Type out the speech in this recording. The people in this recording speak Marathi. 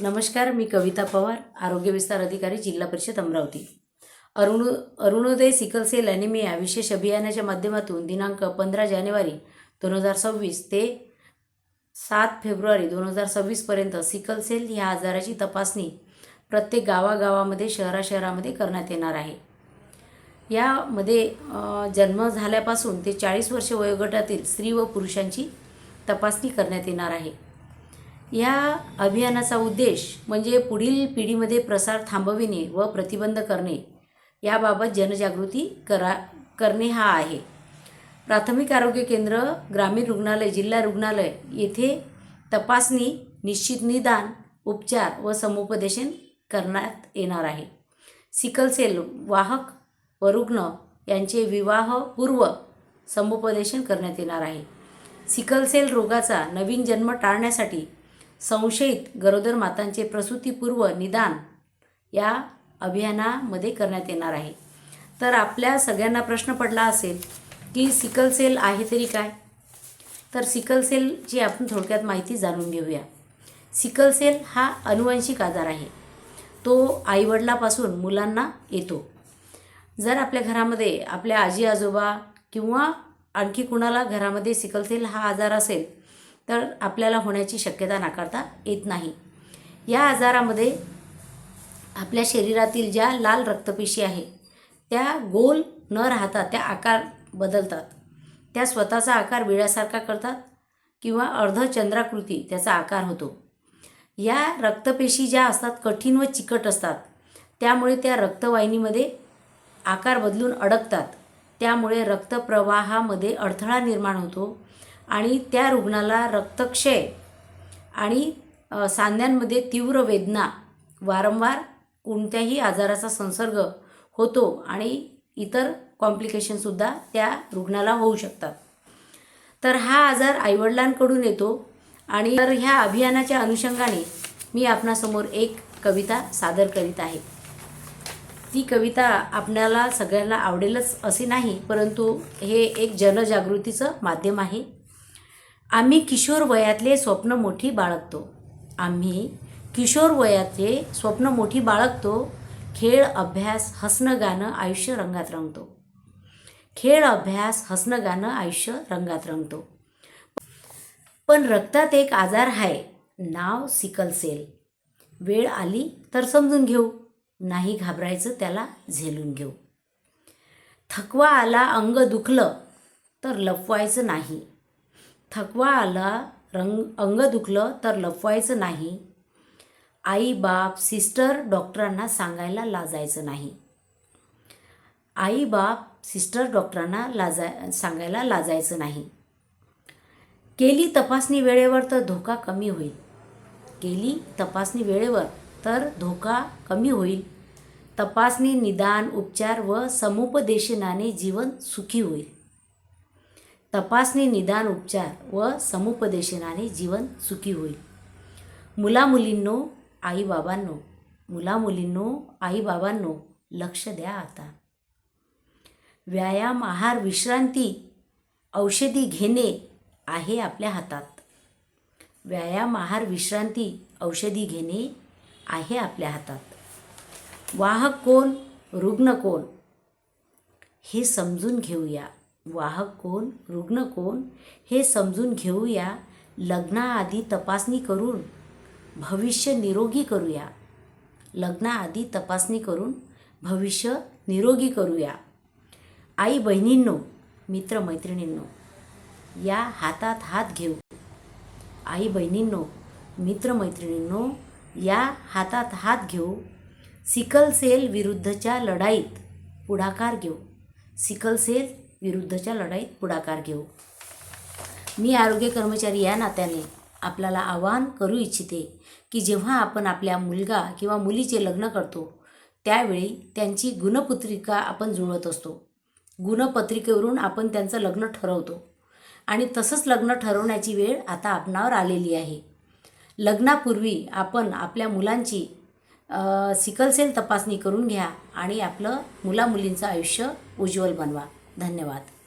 नमस्कार मी कविता पवार आरोग्य विस्तार अधिकारी जिल्हा परिषद Amravati. Arun Arunoday sickle cell anaemia विशेष अभियानाच्या माध्यमातून दिनांक पंधरा जानेवारी दोन हजार सव्वीस ते सात फेब्रुवारी दोन हजार सव्वीसपर्यंत सिकल सेल ह्या आजाराची तपासणी प्रत्येक गावागावामध्ये शहरा शहरामध्ये करण्यात येणार आहे. यामध्ये जन्म झाल्यापासून ते चाळीस वर्ष वयोगटातील स्त्री व पुरुषांची तपासणी करण्यात येणार आहे. या अभियानाचा उद्देश म्हणजे पुढील पिढीमध्ये प्रसार थांबविणे व प्रतिबंध करणे. याबाबत जनजागृती करा करणे हा आहे. प्राथमिक आरोग्य केंद्र ग्रामीण रुग्णालय जिल्हा रुग्णालय येथे तपासणी निश्चित निदान उपचार व समुपदेशन करण्यात येणार आहे. सिकल सेल वाहक व रुग्ण यांचे विवाहपूर्व समुपदेशन करण्यात येणार आहे. सिकल सेल रोगाचा नवीन जन्म टाळण्यासाठी संशयित गरोदर मातांचे प्रसूतीपूर्व निदान या अभियानामध्ये करण्यात येणार आहे. तर आपल्या सगळ्यांना प्रश्न पडला असेल की सिकल सेल आहे तरी काय? तर सिकल सेलची आपण थोडक्यात माहिती जाणून घेऊया. सिकल सेल हा अनुवांशिक आजार आहे. तो आईवडिलापासून मुलांना येतो. जर आपल्या घरामध्ये आपल्या आजी आजोबा किंवा आणखी कुणाला घरामध्ये सिकल सेल हा आजार असेल तर आपल्याला होण्याची शक्यता नाकारता येत नाही. या आजारामध्ये आपल्या शरीरातील ज्या लाल रक्तपेशी आहे त्या गोल न राहता त्या आकार बदलतात. त्या स्वतःचा आकार विळ्यासारखा करतात किंवा अर्धचंद्राकृती त्याचा आकार होतो. या रक्तपेशी ज्या असतात कठीण व चिकट असतात. त्यामुळे त्या रक्तवाहिनीमध्ये आकार बदलून अडकतात. त्यामुळे रक्तप्रवाहामध्ये अडथळा निर्माण होतो. आणि त्या रुग्णाला रक्तक्षय आणि सांध्यांमध्ये तीव्र वेदना वारंवार कोणत्याही आजाराचा संसर्ग होतो आणि इतर कॉम्प्लिकेशनसुद्धा त्या रुग्णाला होऊ शकतात. तर हा आजार आईवडिलांकडून येतो आणि तर ह्या अभियानाच्या अनुषंगाने मी आपणासमोर एक कविता सादर करीत आहे. ती कविता आपल्याला सगळ्यांना आवडेलच असे नाही परंतु हे एक जनजागृतीचं माध्यम आहे. आम्ही किशोर वयातले स्वप्न मोठी बाळगतो. आम्ही किशोर वयातले स्वप्न मोठी बाळगतो. खेळ अभ्यास हसणं गाणं आयुष्य रंगात रंगतो. खेळ अभ्यास हसणं गाणं आयुष्य रंगात रंगतो. पण रक्तात एक आजार आहे नाव सिकल सेल. वेळ आली तर समजून घेऊ. नाही घाबरायचं त्याला झेलून घेऊ. थकवा आला अंग दुखलं तर लपवायचं नाही. थकवा आला रंग अंग दुखलं तर लपवायचं नाही. आई बाप सिस्टर डॉक्टरांना सांगायला लाजायचं नाही. आई बाप सिस्टर डॉक्टरांना लाजाय सांगायला लाजायचं नाही. केली तपासणी वेळेवर तर धोका कमी होईल. केली तपासणी वेळेवर तर धोका कमी होईल. तपासणी निदान उपचार व समुपदेशनाने जीवन सुखी होईल. तपासणी निदान उपचार व समुपदेशनाने जीवन सुखी होईल. मुलामुलींनो आईबाबांनो मुलामुलींनो आईबाबांनो लक्ष द्या आता. व्यायाम आहार विश्रांती औषधी घेणे आहे आपल्या हातात. व्यायाम आहार विश्रांती औषधी घेणे आहे आपल्या हातात. वाहक कोण रुग्ण कोण हे समजून घेऊया. वाहक कोण रुग्ण कोण हे समजून घेऊया लग्नाआधी तपासणी करून भविष्य निरोगी करूया. लग्नाआधी तपासणी करून भविष्य निरोगी करूया. आई बहिणींनो मित्रमैत्रिणींनो या हातात हात घेऊ. आई बहिणींनो मित्रमैत्रिणींनो या हातात हात घेऊ. सिकल सेल विरुद्धच्या लढाईत पुढाकार घेऊ. सिकल सेल विरुद्धच्या लढाईत पुढाकार घेऊ. मी आरोग्य कर्मचारी या नात्याने आपल्याला आवाहन करू इच्छिते की जेव्हा आपण आपल्या मुलगा किंवा मुलीचे लग्न करतो त्यावेळी त्यांची गुणपत्रिका आपण जुळवत असतो. गुणपत्रिकेवरून आपण त्यांचं लग्न ठरवतो. आणि तसंच लग्न ठरवण्याची वेळ आता आपणावर आलेली आहे. लग्नापूर्वी आपण आपल्या मुलांची सिकलसेल तपासणी करून घ्या आणि आपलं मुलामुलींचं आयुष्य उज्ज्वल बनवा. धन्यवाद.